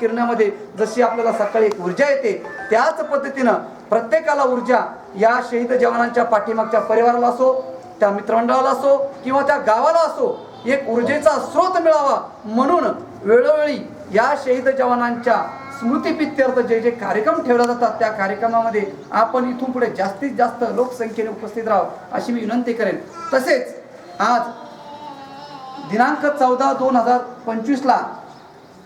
किरणामध्ये जशी आपल्याला सकाळी एक ऊर्जा येते त्याच पद्धतीनं प्रत्येकाला ऊर्जा या शहीद जवानांच्या पाठीमागच्या परिवाराला असो त्या मित्रमंडळाला असो किंवा त्या गावाला असो एक ऊर्जेचा स्रोत मिळावा म्हणून वेळोवेळी या शहीद जवानांच्या स्मृतीपित्यर्थ जे जे कार्यक्रम ठेवले जातात त्या कार्यक्रमामध्ये आपण इथून पुढे जास्तीत जास्त लोकसंख्येने उपस्थित राहावं अशी मी विनंती करेन. तसेच आज दिनांक चौदा दोन हजार पंचवीसला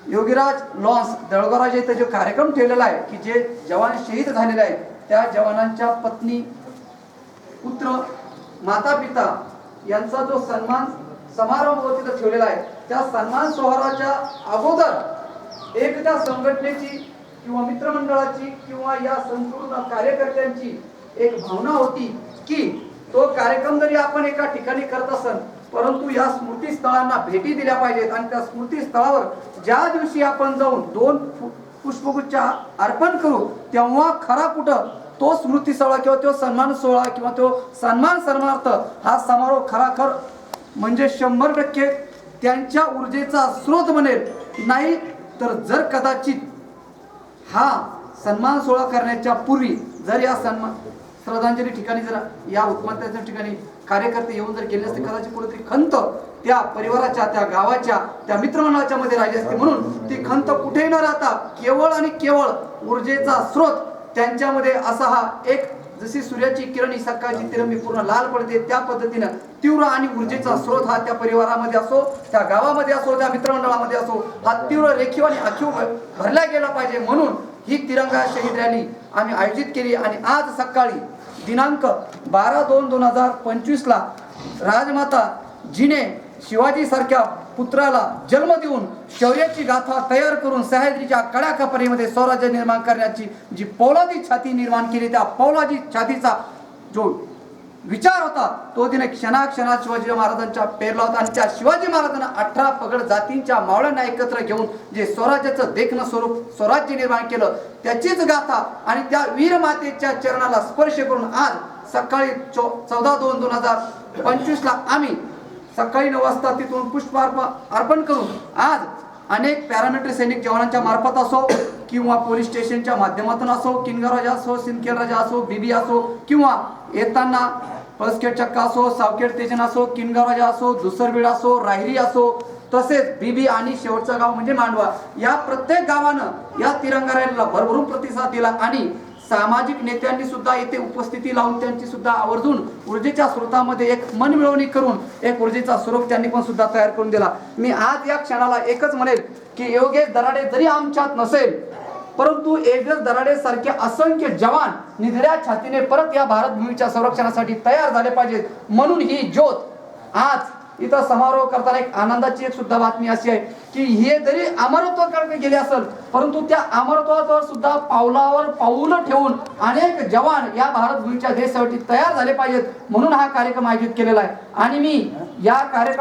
योगीराज लॉन्स दळगोराजा इथं जो कार्यक्रम ठेवलेला आहे की जे जवान शहीद झालेले आहेत त्या जवानांच्या पत्नी पुत्र माता पिता यांचा जो सन्मान समारंभ तिथं ठेवलेला आहे त्या सन्मान सोहळ्याच्या अगोदर एक त्या संघटनेची किंवा मित्रमंडळाची किंवा या संपूर्ण कार्यकर्त्यांची एक भावना होती की तो कार्यक्रम जरी आपण एका ठिकाणी करत असन परंतु या स्मृतीस्थळांना भेटी दिल्या पाहिजेत आणि त्या स्मृतीस्थळावर ज्या दिवशी आपण जाऊन दोन पुष्पगुच्छ अर्पण करू तेव्हा खरा कुठं तो स्मृती सोहळा किंवा तो सन्मान सोहळा किंवा तो सन्मान सन्मानार्थ हा समारोह खराखर म्हणजे शंभर टक्के त्यांच्या ऊर्जेचा स्रोत बनेल. नाही तर जर कदाचित हा सन्मान सोहळा करण्याच्या पूर्वी जर या सन्मान श्रद्धांजली ठिकाणी जर या उत्मात्याच्या ठिकाणी कार्यकर्ते येऊन जर गेले असते कदाचित कुठेतरी खंत त्या परिवाराच्या त्या गावाच्या त्या मित्रमंडळाच्या मध्ये राहिली असते. म्हणून ती खंत कुठेही न राहता केवळ आणि केवळ ऊर्जेचा स्रोत त्यांच्यामध्ये असा हा एक जशी सूर्याची किरण ही सकाळची तिरंबी पूर्ण लाल पडते त्या पद्धतीनं तीव्र आणि ऊर्जेचा स्रोत हा त्या परिवारामध्ये असो त्या गावामध्ये असो त्या मित्रमंडळामध्ये असो हा तीव्र रेखीव आणि अखीव भरला गेला पाहिजे. म्हणून ही तिरंगा शहीद रॅली आम्ही आयोजित केली आणि आज सकाळी दिनांक बारा दोन दोन हजार पंचवीसला राजमाता जिने शिवाजीसारख्या पुत्राला जन्म देऊन शौर्याची गाथा तयार करून सह्याद्रीच्या कडाकापरीमध्ये स्वराज्य निर्माण करण्याची जी पौलादी छाती निर्माण केली त्या पौलादी छातीचा जो विचार होता. तो तिने क्षणाक्षणात शिवाजी महाराजांच्या पेरला होता आणि त्या शिवाजी महाराजांना अठरा पगड जातींच्या मावळ्यांना एकत्र घेऊन जे स्वराज्याचं देखणं स्वरूप स्वराज्य निर्माण केलं त्याचीच गाथा आणि त्या वीर मातेच्या चरणाला स्पर्श करून आज सकाळी चौ चौदा दोन दोन हजार पंचवीसला आम्ही सकाळी नऊ वाजता तिथून पुष्प अर्प- अर्पण करून आज अनेक पॅरामिलिटरी सैनिक जवानांच्या मार्फत असो किंवा पोलीस स्टेशनच्या माध्यमातून असो किनगराजा असो सिंदखेड राजा असो बीबी असो किंवा येताना पळसखेड चक्का असो सावखेड स्टेशन असो किनगराजा असो दुसरबीड असो राहिरी असो तसेच बीबी आणि शेवटचं गाव म्हणजे मांडवा. या प्रत्येक गावानं या तिरंगा रॅलीला भरभरून प्रतिसाद दिला आणि सामाजिक नेत्यांनी सुद्धा येथे उपस्थिती लावून त्यांची सुद्धा आवर्जून ऊर्जेच्या स्रोतामध्ये एक मन मिळवणी करून एक ऊर्जेचा स्वरूप त्यांनी पण सुद्धा तयार करून दिला. मी आज या क्षणाला एकच म्हणेल की योगेश दराडे जरी आमच्यात नसेल परंतु योगेश दराडे सारखे असंख्य जवान निधड्या छातीने परत या भारत भूमीच्या संरक्षणासाठी तयार झाले पाहिजेत म्हणून ही ज्योत आज इथं समारोह करताना एक आनंदाची एक सुद्धा बातमी अशी आहे की हे जरी अमरत्वाकडे गेले असेल परंतु त्या अमरत्वावर सुद्धा पावलावर पाऊल ठेवून अनेक जवान या भारत भूमीच्या देशासाठी तयार झाले पाहिजेत म्हणून हा कार्यक्रम आयोजित केलेला आहे. आणि मी या कार्यक्रम